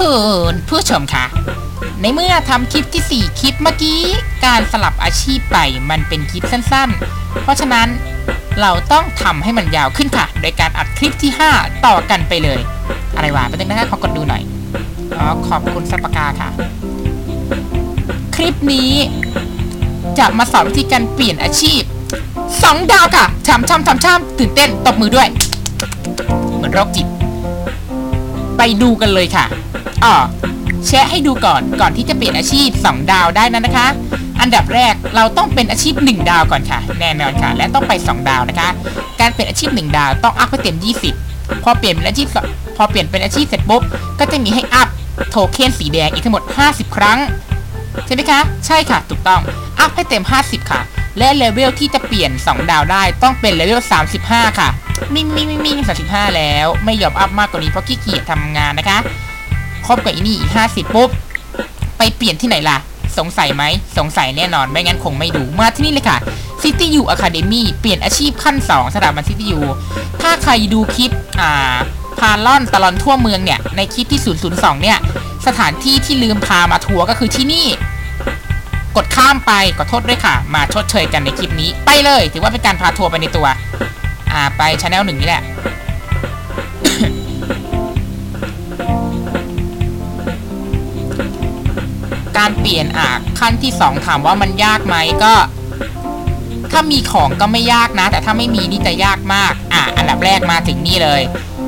คุณผู้ชมคะ ในเมื่อทำคลิปที่ 4 คลิปเมื่อกี้ การสลับอาชีพไปมันเป็นคลิปสั้นๆ เพราะฉะนั้นเราต้องทำให้มันยาวขึ้นค่ะ โดยการอัดคลิปที่ 5 ต่อกันไปเลย อะไรวะไปตึงนะคะขอกดดูหน่อย อ๋อ ขอบคุณสัปปากาค่ะ คลิปนี้จะมาสอนวิธีการเปลี่ยนอาชีพ 2 ดาวค่ะช่ำช่ำช่ำช่ำตื่นเต้นตบมือด้วย เหมือนโรคจิต ไปดูกันเลยค่ะ อ๋อแชะให้ดูก่อนก่อนที่จะเปลี่ยนอาชีพ 2 ดาวได้นั้นนะคะ อันดับแรกเราต้องเป็นอาชีพ 1 ดาวก่อนค่ะ แน่นอนค่ะ และต้องไป 2 ดาวนะคะ การเปลี่ยนอาชีพ 1 ดาวต้องอัพให้เต็ม 20 พอเปลี่ยนเป็นอาชีพพอเปลี่ยนเป็นอาชีพเสร็จปุ๊บก็จะมีให้อัพโทเค็นสีแดงอีกทั้งหมด 50 ครั้งใช่ไหมคะ ใช่ค่ะ ถูกต้อง อัพให้เต็ม 50 ค่ะ และเลเวลที่จะเปลี่ยน 2 ดาวได้ต้องเป็นเลเวล 35 ค่ะ มิ่งมิ่งมิ่งมิ่ง35 แล้ว ไม่ยอมอัพมากกว่านี้เพราะขี้เกียจทำงานนะคะ ครบกับอีนี่อีก50ปุ๊บ ไปเปลี่ยนที่ไหนล่ะ สงสัยไหม สงสัยแน่นอน ไม่งั้นคงไม่ดู มาที่นี่เลยค่ะ City U Academy เปลี่ยนอาชีพขั้น 2สถาบัน City U ถ้าใครดูคลิป อ่า พาล่อนตลอนทั่วเมืองเนี่ย ในคลิปที่ 002 เนี่ย สถานที่ที่ลืมพามาทัวร์ก็คือที่นี่ กดข้ามไปขอโทษด้วยค่ะ มาชดเชยกันในคลิปนี้ ไปเลย ถือว่าเป็นการพาทัวร์ไปในตัว อ่า ไปช anel หนึ่งนี่แหละ การเปลี่ยนอะขั้นที่ 2 ถามว่ามันยากไหมก็ ถ้ามีของก็ไม่ยากนะ แต่ถ้าไม่มีนี่จะยากมาก อะ อันดับแรกมาถึงนี่เลย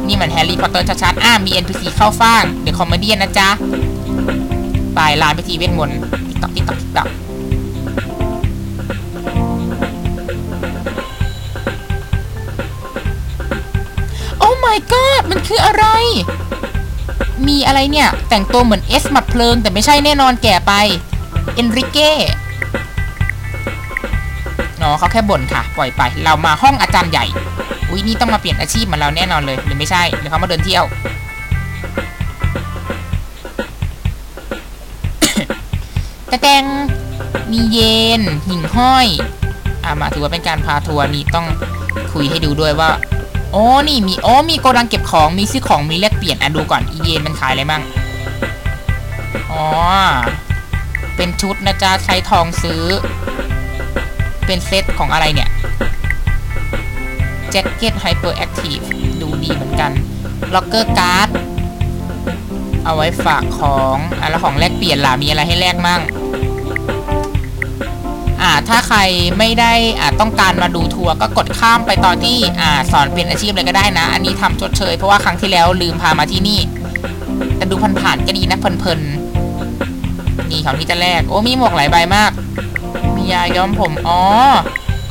นี่มันแฮร์รี่พอตเตอร์ชัดๆอะมี NPC เข้าฟ่างเดี๋ยวคอมเมดี้นะจ๊ะไปลานพิธีเวทมนต์ติ๊กต๊อกติ๊กต๊อกติ๊กต๊อกโอ้ my god มันคืออะไร มีอะไรเนี่ย แต่งตัวเหมือนเอสหมัดเพลิง แต่ไม่ใช่แน่นอนแก่ไป เอนริเก้อ๋อเขาแค่บ่นค่ะ ปล่อยไป เรามาห้องอาจารย์ใหญ่ อุ้ยนี่ต้องมาเปลี่ยนอาชีพเหมือนเราแน่นอนเลย หรือไม่ใช่หรือเขามาเดินเที่ยวตะแตงมีเยน หิ่งห้อย อ่ามาถือว่าเป็นการพาทัวร์นี่ต้องคุยให้ดูด้วยว่า โอ้นี่มีโอ้มีโกดังเก็บของมีซื้อของมีแลกเปลี่ยนอะดูก่อนอีเยนมันขายอะไรมั่งอ๋อเป็นชุดนะจ๊ะใช้ทองซื้อ เป็นเซตของอะไรเนี่ยแจ็คเก็ตไฮเปอร์แอคทีฟดูดีเหมือนกันล็อกเกอร์การ์ดเอาไว้ฝากของอะแล้วของแลกเปลี่ยนล่ะมีอะไรให้แลกมั่ง อ่าถ้าใครไม่ได้อ่าต้องการมาดูทัวร์ก็กดข้ามไปตอนที่อ่าสอนเป็นอาชีพเลยก็ได้นะ อันนี้ทำชดเชย เพราะว่าครั้งที่แล้วลืมพามาที่นี่ แต่ดูผ่านๆก็ดีนะเพลินๆนี่ของที่จะแลกโอ้มีหมวกหลายใบมาก มียาย้อมผมอ๋อ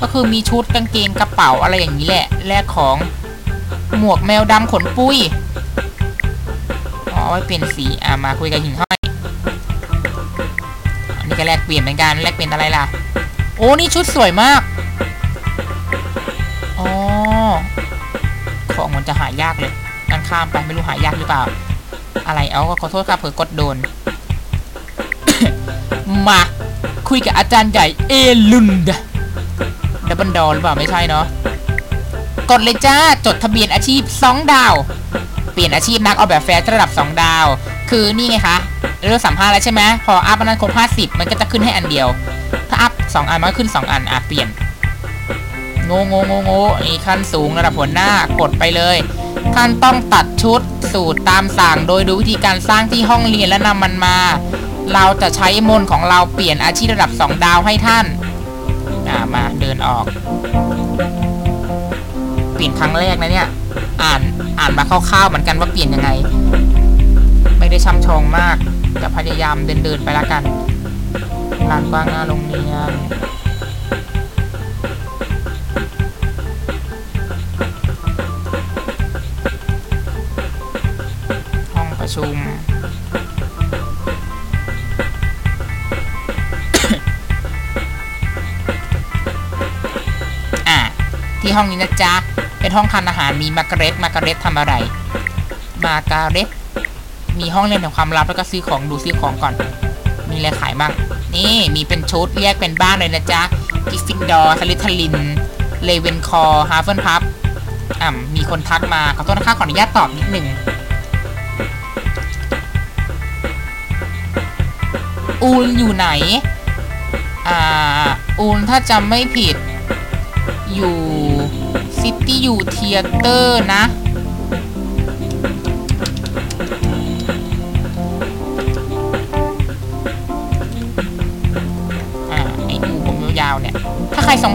ก็คือมีชุดกางเกงกระเป๋าอะไรอย่างนี้แหละแลกของหมวกแมวดำขนปุ้ยอ๋อไว้เปลี่ยนสีอ่ามาคุยกับหิ่งห้อยอันนี้ก็แลกเปลี่ยนเหมือนกันแลกเปลี่ยนอะไรล่ะ อ้นี่ชุดสวยมาก อ๋อ ของมันจะหายากเลยงั้นข้ามไปไม่รู้หายากหรือเปล่า อะไรเอาขอโทษครับเผื่อกดโดน มาคุยกับอาจารย์ใหญ่เอลุนดดับเบิลดอหรือเปล่าไม่ใช่เนาะ กดเลยจ้า จดทะเบียนอาชีพ 2 ดาว เปลี่ยนอาชีพนักออกแบบแฟร์ระดับ 2 ดาว คือนี่ไงคะเรื่องสัมภาษณ์แล้วใช่ไหมพออัพอันนั้นครบ50 มันก็จะขึ้นให้อันเดียว ถ้าอัพ2อันมันขึ้น2อันอะเปลี่ยนโงโงโงโงนี่ขั้นสูงระดับหัวหน้ากดไปเลยท่านต้องตัดชุดสูตรตามสั่งโดยดูวิธีการสร้างที่ห้องเรียนและนำมันมา เราจะใช้มนของเราเปลี่ยนอาชีพระดับ 2 ดาวให้ท่าน อ่ามาเดินออก เปลี่ยนครั้งแรกนะเนี่ย อ่านอ่านมาคร่าวๆเหมือนกันว่าเปลี่ยนยังไง ไม่ได้ช่ำชองมาก จะพยายามเดินเดินๆไปละกัน ลานกว้างหน้าโรงเรียนห้องประชุมอะที่ห้องนี้นะจ๊ะ เป็นห้องทานอาหาร มีมาร์การเร็ตมาร์การเร็ตทำอะไร มาร์การเร็ตมีห้องเรียนของความลับแล้วก็ซื้อของดูซื้อของก่อน มีอะไรขายบ้าง นี่มีเป็นชุดแยกเป็นบ้านเลยนะจ๊ะกิฟฟินดอร์สลิทลิน เลเวนคอร์ฮาร์เฟนพับอ่ำมีคนทักมา ขอโทษนะคะขออนุญาตตอบนิดหนึ่งอูลอยู่ไหน อ่า อูลถ้าจำไม่ผิด อยู่ซิตี้อยู่เทียเตอร์นะ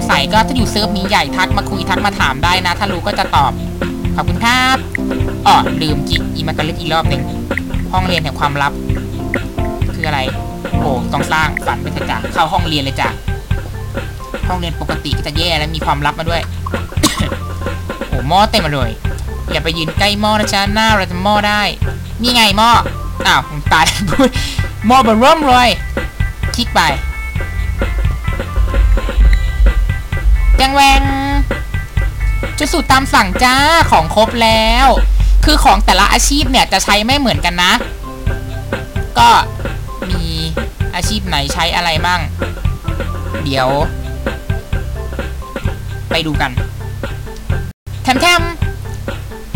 สงสัยก็ถ้าอยู่เซิร์ฟนี้ใหญ่ทักมาคุยทักมาถามได้นะ ถ้ารู้ก็จะตอบ ขอบคุณครับอ๋อลืมกิอีมากันเล็กอีกรอบหนึ่งห้องเรียนแห่งความลับ คืออะไร โอ้ต้องสร้างฝันไปเถอะจ้ะเข้าห้องเรียนเลยจ้ะห้องเรียนปกติก็จะแย่แล้วมีความลับมาด้วยโอ้หม้อเต็มมาเลยอย่าไปยืนใกล้หม้อนะจ๊ะหน้าเราจะหม้อได้นี่ไงหม้ออ้าวตายพูดหม้อเบอร์เริ่มเลยคลิกไป ยังแวงจะสูตรตามสั่งจ้าของครบแล้ว คือของแต่ละอาชีพเนี่ยจะใช้ไม่เหมือนกันนะ ก็มีอาชีพไหนใช้อะไรมั่งเดี๋ยว ไปดูกันแถมแถม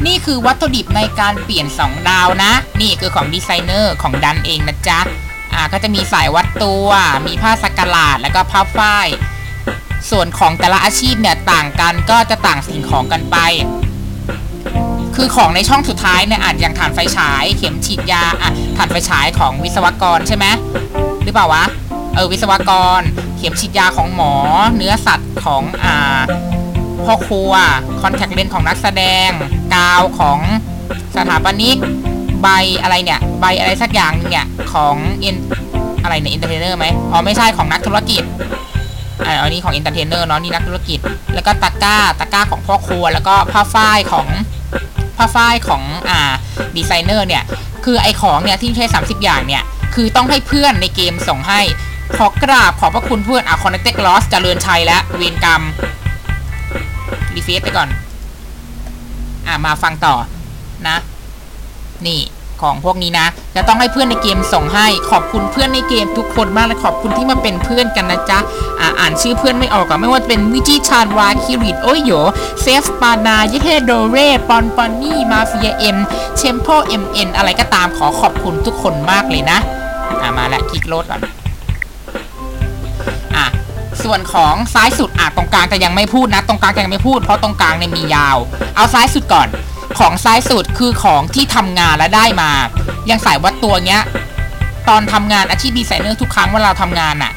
นี่คือวัตถุดิบในการเปลี่ยน 2 ดาวนะ นี่คือของดีไซเนอร์ของดันเองนะจ๊ะ อ่าก็จะมีสายวัดตัว มีผ้าสักหลาดแล้วก็ผ้าฝ้าย ส่วนของแต่ละอาชีพเนี่ยต่างกันก็จะต่างสิ่งของกันไป คือของในช่องสุดท้ายเนี่ยอาจอย่างถ่านไฟฉาย เข็มฉีดยาอะถ่านไฟฉายของวิศวกรใช่ไหมหรือเปล่าวะเออวิศวกร เข็มฉีดยาของหมอ เนื้อสัตว์ของอ่าพ่อครัวคอนแทคเลนส์ของนักแสดง กาวของสถาปนิกใบอะไรเนี่ย ใบอะไรสักอย่างหนึ่งเนี่ย ของเอ็นอะไรเนี่ยอินเตอร์เทนเนอร์ไหมอ๋อไม่ใช่ของนักธุรกิจ อันนี้ของอินเตอร์เทนเนอร์เนาะนี่นักธุรกิจ แล้วก็ตะกร้าตะกร้าของพ่อครัว แล้วก็ผ้าฝ้ายของผ้าฝ้ายของอ่าดีไซเนอร์เนี่ย คือไอของเนี่ยที่ใช้ 30 อย่างเนี่ย คือต้องให้เพื่อนในเกมส่งให้ ขอกราบขอบพระคุณเพื่อนอะคอนเนคเต็กลอสเจริญชัยและเวรกรรมรีเฟซไปก่อน อะมาฟังต่อนะ นี่ ของพวกนี้นะ จะต้องให้เพื่อนในเกมส่งให้ ขอบคุณเพื่อนในเกมทุกคนมากและขอบคุณที่มาเป็นเพื่อนกันนะจ๊ะอ่าอ่านชื่อเพื่อนไม่ออกอะไม่ว่าจะเป็นวิจิชานวาคิริตโอ้ยโยเซฟปานาเยเทโดเรปอนปอนนี่มาเฟียเอ็มเชมโพเอ็มเอ็นอะไรก็ตามขอขอบคุณทุกคนมากเลยนะอ่ามาละคลิกโลดก่อนอะส่วนของซ้ายสุดอะตรงกลางจะยังไม่พูดนะ ตรงกลางยังไม่พูดเพราะตรงกลางเนี่ยมียาว เอาซ้ายสุดก่อน ของซ้ายสุดคือของที่ทำงานและได้มา อย่างสายวัดตัวเนี้ย ตอนทำงานอาชีพดีไซเนอร์ทุกครั้งเวลาเราทำงานน่ะ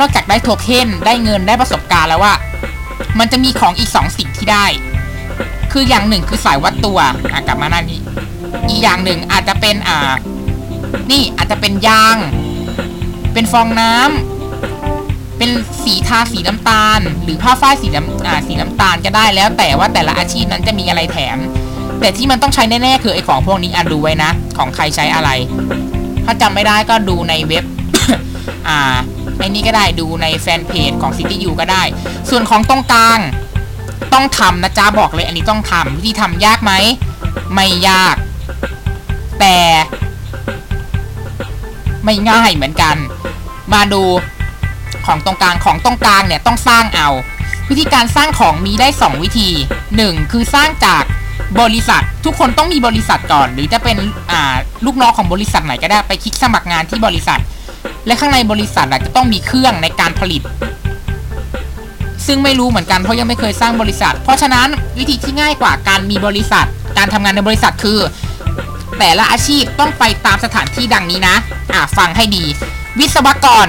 นอกจากได้โทเค็นได้เงินได้ประสบการณ์แล้วว่า มันจะมีของอีกสองสิ่งที่ได้ คืออย่างหนึ่งคือสายวัดตัวอะกลับมาหน้านี้ อีกอย่างหนึ่งอาจจะเป็นอ่า นี่อาจจะเป็นยาง เป็นฟองน้ำเป็นสีทาสีน้ำตาล หรือผ้าฝ้ายสีน้ำอ่าสีน้ำตาลก็ได้แล้วแต่ว่าแต่ละอาชีพนั้นจะมีอะไรแถม แต่ที่มันต้องใช้แน่ๆคือไอ้ของพวกนี้อะดูไว้นะ ของใครใช้อะไร ถ้าจำไม่ได้ก็ดูในเว็บ อ่าไอ้นี่ก็ได้ดูในแฟนเพจของ City U ก็ได้ ส่วนของตรงกลาง ต้องทำนะจ๊ะบอกเลยอันนี้ต้องทำวิธีทำยากไหม ไม่ยาก แต่ ไม่ง่ายเหมือนกัน มาดูของตรงกลางของตรงกลางเนี่ยต้องสร้างเอา วิธีการสร้างของมีได้ 2 วิธี 1 คือสร้างจาก บริษัท ทุกคนต้องมีบริษัทก่อน หรือจะเป็นอ่าลูกน้องของบริษัทไหนก็ได้ไปคลิกสมัครงานที่บริษัท และข้างในบริษัทอะจะต้องมีเครื่องในการผลิต ซึ่งไม่รู้เหมือนกันเพราะยังไม่เคยสร้างบริษัท เพราะฉะนั้นวิธีที่ง่ายกว่าการมีบริษัท การทำงานในบริษัทคือ แต่ละอาชีพต้องไปตามสถานที่ดังนี้นะอะฟังให้ดี วิศวกร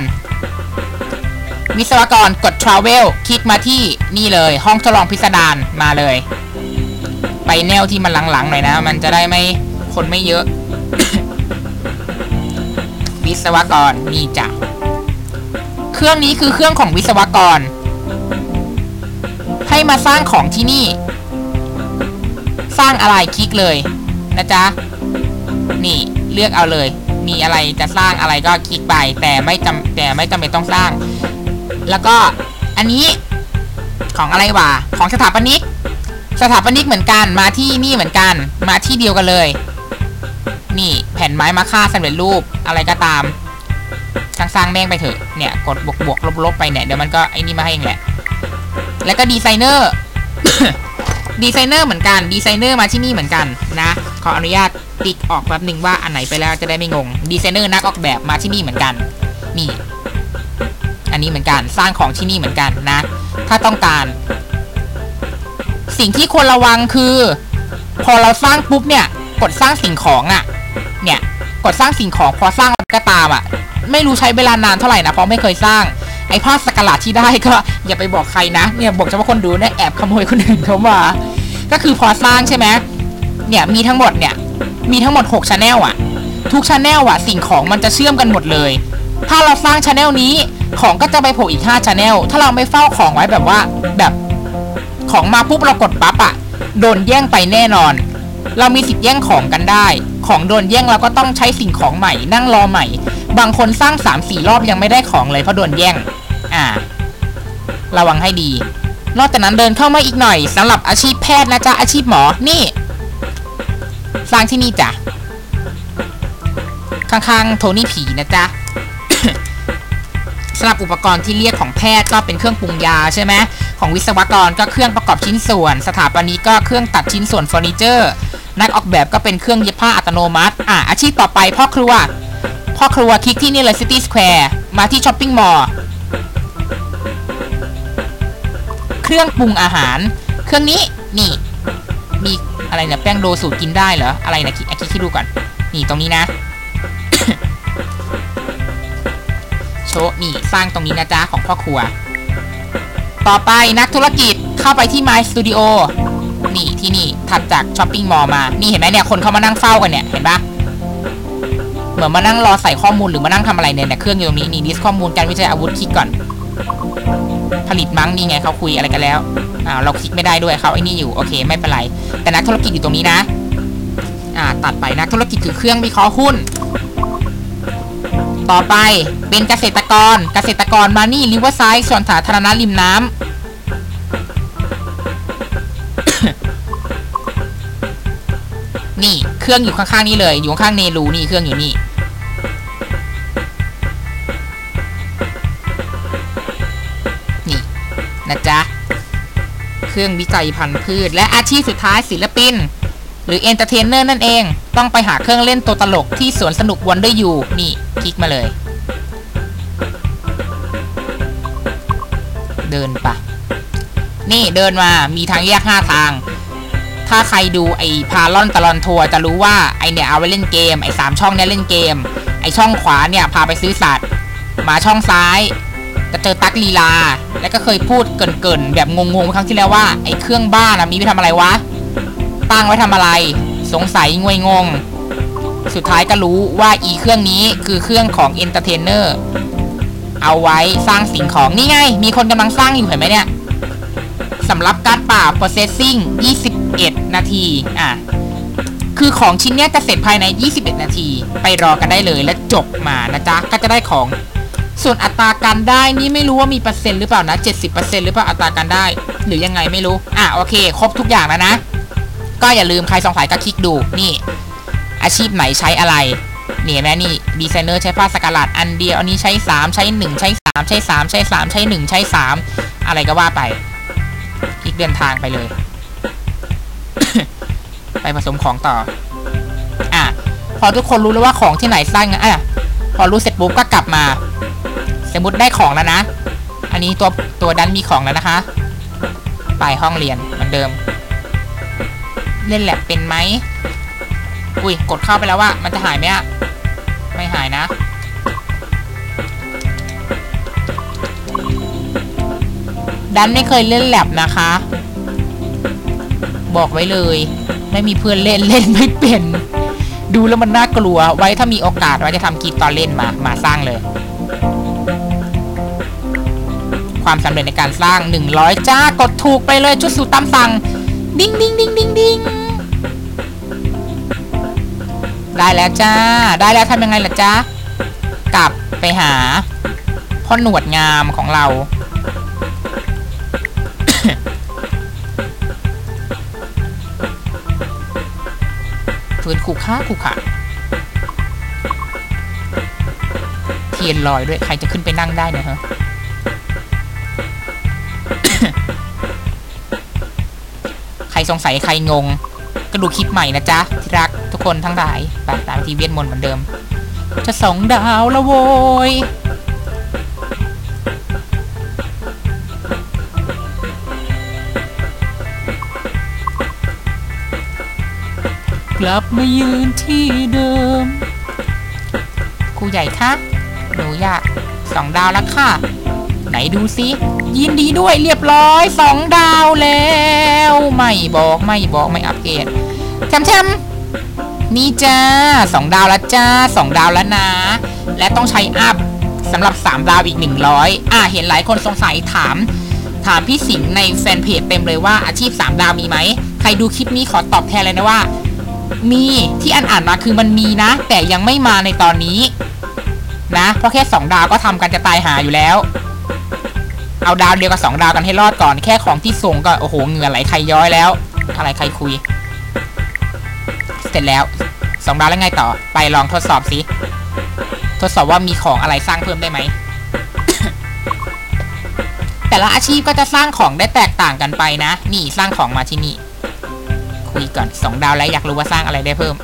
วิศวกรกด travel คลิกมาที่นี่เลย ห้องทดลองพิสดารมาเลย ไปแนวที่มันหลังๆหน่อยนะ มันจะได้ไม่คนไม่เยอะ วิศวกรนี่จ้ะเครื่องนี้คือเครื่องของวิศวกร ให้มาสร้างของที่นี่ สร้างอะไรคลิกเลยนะจ๊ะ นี่เลือกเอาเลย มีอะไรจะสร้างอะไรก็คลิกไป แต่ไม่จำแต่ไม่จำเป็นต้องสร้าง แล้วก็อันนี้ของอะไรวะของสถาปนิก สถาปนิกเหมือนกันมาที่นี่เหมือนกัน มาที่เดียวกันเลย นี่แผ่นไม้มาค่าสำเร็จรูปอะไรก็ตามสร้างสร้างแม่งไปเถอะเนี่ยกดบวกบวกลบลบไปเนี่ยเดี๋ยวมันก็ไอ้นี่มาให้เองแหละ แล้วก็ดีไซเนอร์ดีไซเนอร์เหมือนกันดีไซเนอร์มาที่นี่เหมือนกันนะ ขออนุญาตติ๊กออกแป๊บหนึ่งว่าอันไหนไปแล้วจะได้ไม่งงดีไซเนอร์นักออกแบบมาที่นี่เหมือนกัน นี่ อันนี้เหมือนกันสร้างของที่นี่เหมือนกันนะ ถ้าต้องการ สิ่งที่ควรระวังคือ พอเราสร้างปุ๊บเนี่ย กดสร้างสิ่งของอะ่ะ เนี่ย กดสร้างสิ่งของพอสร้างก็ตามอะ่ะ ไม่รู้ใช้เวลานานเท่าไหร่นะเพราะไม่เคยสร้างไอ้ผ้าสกหลาดที่ได้ก็อย่าไปบอกใครนะเนี่ยบอกเฉพาะคนดูเนี่ยแอบขโมยคนอื่นเขามาก็คือพอสร้างใช่ไหมเนี่ยมีทั้งหมดเนี่ยมีทั้งหมด6ชาแนลอะ ทุกชาแนลอะ สิ่งของมันจะเชื่อมกันหมดเลย ถ้าเราสร้างชาแนลนี้ของก็จะไปโผล่อีก5ชาแนลถ้าเราไม่เฝ้าของไว้แบบว่าแบบ ของมาปุ๊บเรากดปั๊บอะโดนแย่งไปแน่นอน เรามีสิทธิ์แย่งของกันได้ ของโดนแย่งเราก็ต้องใช้สิ่งของใหม่ นั่งรอใหม่ บางคนสร้าง3 4รอบยังไม่ได้ของเลยเพราะโดนแย่ง อ่า ระวังให้ดี นอกจากนั้นเดินเข้ามาอีกหน่อยสำหรับอาชีพแพทย์นะจ๊ะอาชีพหมอนี่ สร้างที่นี่จ้ะข้างๆโทนี่ผีนะจ๊ะ สำหรับอุปกรณ์ที่เรียกของแพทย์ก็เป็นเครื่องปรุงยาใช่ไหมของวิศวกรก็เครื่องประกอบชิ้นส่วน สถาปนิกก็เครื่องตัดชิ้นส่วนเฟอร์นิเจอร์ นักออกแบบก็เป็นเครื่องเย็บผ้าอัตโนมัติอะอาชีพต่อไปพ่อครัว พ่อครัวคลิกที่นี่เลยซิตี้สแควร์มาที่ช้อปปิ้งมอลล์เครื่องปรุงอาหาร เครื่องนี้นี่ มีอะไรเนี่ยแป้งโดสูตรกินได้เหรออะไรนะคิดคิดดูก่อน นี่ตรงนี้นะ โชว์นี่สร้างตรงนี้นะจ๊ะของพ่อครัว ต่อไปนักธุรกิจเข้าไปที่ My Studio นี่ที่นี่ถัดจากช้อปปิ้งมอลล์มา นี่เห็นไหมเนี่ยคนเขามานั่งเฝ้ากันเนี่ยเห็นปะเหมือนมานั่งรอใส่ข้อมูลหรือมานั่งทำอะไรเนี่ยเนี่ยเครื่องอยู่ตรงนี้นี่ดิสข้อมูลการวิจัยอาวุธคลิกก่อน ผลิตมั้งนี่ไงเขาคุยอะไรกันแล้วอ่าเราคลิกไม่ได้ด้วยเขาไอ้นี่อยู่โอเคไม่เป็นไร แต่นักธุรกิจอยู่ตรงนี้นะ อ่าตัดไปนักธุรกิจคือเครื่องวิเคราะห์หุ้น ต่อไปเป็นเกษตรกร เกษตรกรมานี่ริเวอร์ไซด์ส่วนสาธารณะริมน้ำ นี่เครื่องอยู่ข้างๆนี่เลย อยู่ข้างเนรูนี่เครื่องอยู่นี่นี่นะจ๊ะ เครื่องวิจัยพันธุ์พืช และอาชีพสุดท้ายศิลปินหรือเอนเตอร์เทนเนอร์นั่นเอง ต้องไปหาเครื่องเล่นตัวตลกที่สวนสนุกวันเดอร์ยูนี่ คลิกมาเลย เดินปะนี่เดินมามีทางแยกห้าทาง ถ้าใครดูไอ้พาลอนตลอนทัวร์จะรู้ว่าไอเนี่ยเอาไว้เล่นเกม ไอ้สามช่องเนี่ยเล่นเกม ไอ้ช่องขวาเนี่ยพาไปซื้อสัตว์ มาช่องซ้ายจะเจอตักลีลา แล้วก็เคยพูดเกินๆแบบงงๆครั้งที่แล้วว่าไอ้เครื่องบ้านอะมีไปทำอะไรวะ ตั้งไว้ทำอะไร สงสัยงวยงง สุดท้ายก็รู้ว่าอีเครื่องนี้คือเครื่องของเอนเตอร์เทนเนอร์เอาไว้สร้างสิ่งของนี่ไง มีคนกำลังสร้างอยู่เห็นไหมเนี่ยสำหรับการป่า processing 21 นาที อะ คือของชิ้นเนี้ยจะเสร็จภายใน 21 นาที ไปรอกันได้เลยและจบมานะจ๊ะ ก็จะได้ของ ส่วนอัตราการได้นี่ไม่รู้ว่ามีเปอร์เซ็นต์หรือเปล่านะ 70%หรือเปล่าอัตราการได้ หรือยังไงไม่รู้ อะ โอเค ครบทุกอย่างแล้วนะ ก็อย่าลืมใครสงสัยก็คลิกดู นี่ อาชีพไหนใช้อะไรเนี่เห็นไหมนี่ดีไซเนอร์ใช้ผ้าสกาลัดอันเดียวอันนี้ใช้ 3 ใช้ 1 ใช้ 3 ใช้ 3 ใช้ 3 ใช้ 1 ใช้ 3 อะไรก็ว่าไปคลิกเดินทางไปเลย ไปผสมของต่อ อะ พอทุกคนรู้แล้วว่าของที่ไหนสร้างอะพอรู้เสร็จปุ๊บก็กลับมา สมมติได้ของแล้วนะ อันนี้ตัวตัวดันมีของแล้วนะคะ ไปห้องเรียนเหมือนเดิม เล่นแลบเป็นไหม อุ้ย กดเข้าไปแล้วว่า มันจะหายไหมอะไม่หายนะ ดันไม่เคยเล่นแลบนะคะ บอกไว้เลย ไม่มีเพื่อนเล่นเล่นไม่เป็น ดูแล้วมันน่ากลัว ไว้ถ้ามีโอกาสไว้จะทำคลิปตอนเล่นมา มาสร้างเลย ความสำเร็จในการสร้าง 100 จ้ากดถูกไปเลยชุดสูตรตามสั่ง ดิ้งดิ้งดิ้งดิ้งดิ้ง ได้แล้วจ้า ได้แล้วทำยังไงล่ะจ้ากลับไปหาพ่อหนวดงามของเราฟื้นขู่ค่าขู่ค่ะเทียนลอยด้วย ใครจะขึ้นไปนั่งได้เนี่ยฮะใครสงสัยใครงง ก็ดูคลิปใหม่นะจ๊ะที่รักทุกคนทั้งหลายไปตามทีเวียนมนเหมือนเดิม จะสองดาวละโวยกลับมายืนที่เดิมครูใหญ่คะหนูอยากสองดาวแล้วค่ะ ไหนดูสิยินดีด้วยเรียบร้อยสองดาวแล้ว ไม่บอกไม่บอกไม่อัปเกรดแชมแชมนี่จ้าสองดาวแล้วจ้าสองดาวแล้วนะ และต้องใช้อัพสำหรับ3ดาวอีก100อ่าเห็นหลายคนสงสัยถาม ถามพี่สิงห์ในแฟนเพจเต็มเลยว่าอาชีพ3ดาวมีไหมใครดูคลิปนี้ขอตอบแทนเลยนะว่า มีที่อ่านอ่านมาคือมันมีนะ แต่ยังไม่มาในตอนนี้นะเพราะแค่ 2 ดาวก็ทำกันจะตายหาอยู่แล้ว เอาดาวเดียวกับ2ดาวกันให้รอดก่อน แค่ของที่ส่งก็โอ้โหเหงื่อไหลใครย้อยแล้ว อะไรใครคุย เสร็จแล้วสองดาวแล้วไงต่อ ไปลองทดสอบสิทดสอบว่ามีของอะไรสร้างเพิ่มได้ไหม แต่ละอาชีพก็จะสร้างของได้แตกต่างกันไปนะ นี่สร้างของมาที่นี่ คุยก่อนสองดาวแล้วอยากรู้ว่าสร้างอะไรได้เพิ่ม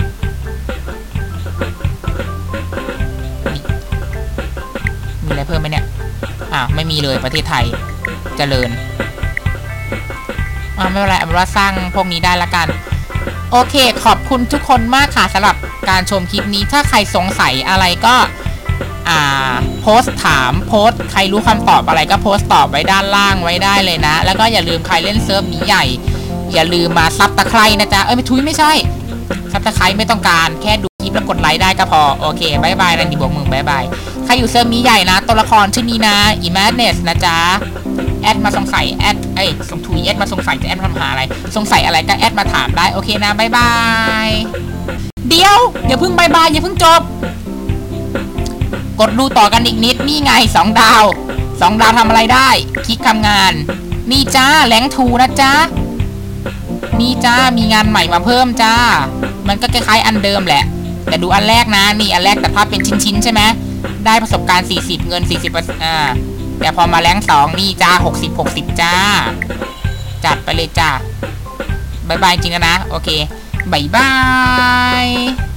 มีอะไรเพิ่มไหมเนี่ย อ่าไม่มีเลยประเทศไทยเจริญอ่าไม่เป็นไรเอาว่าสร้างพวกนี้ได้ละกัน โอเค ขอบคุณทุกคนมากค่ะสำหรับการชมคลิปนี้ถ้าใครสงสัยอะไรก็อ่าโพสต์ถามโพสต์ใครรู้คำตอบอะไรก็โพสต์ตอบไว้ด้านล่างไว้ได้เลยนะ แล้วก็อย่าลืมใครเล่นเซิร์ฟนี้ใหญ่ อย่าลืมมาซับตะไคร่นะจ๊ะ เอ้ยไม่ทุยไม่ใช่ซับตะไคร่ไม่ต้องการแค่ดูคลิปแล้วกดไลค์ได้ก็พอ โอเคบายบายรันดีบวกมึงบายบาย ครอยู่เซิร์มีใหญ่นะ ตัวละครชื่อนี้นะอีแมดเนสนะจ๊ะ แอดมาสงสัย แอดเอ้ยสงทุยแอดมาสงสัยจะแอดมาทำหาอะไร สงสัยอะไรก็แอดมาถามได้ โอเคนะบายบาย เดี๋ยว อย่าเพิ่งบายบาย อย่าเพิ่งจบ กดดูต่อกันอีกนิด นี่ไงสองดาวสองดาวทำอะไรได้ คลิกทำงาน นี่จ้าแหลงทูนะจ้านี่จ้ามีงานใหม่มาเพิ่มจ้า มันก็คล้ายๆอันเดิมแหละ แต่ดูอันแรกนะ นี่อันแรกแต่ภาพเป็นชิ้นๆใช่ไหม ได้ประสบการณ์ 40 เงิน 40อ่าแต่พอมาแรงสองนี่จ้า 60 60 จ้า จัดไปเลยจ้าบายบายจริงนะ โอเคบายบาย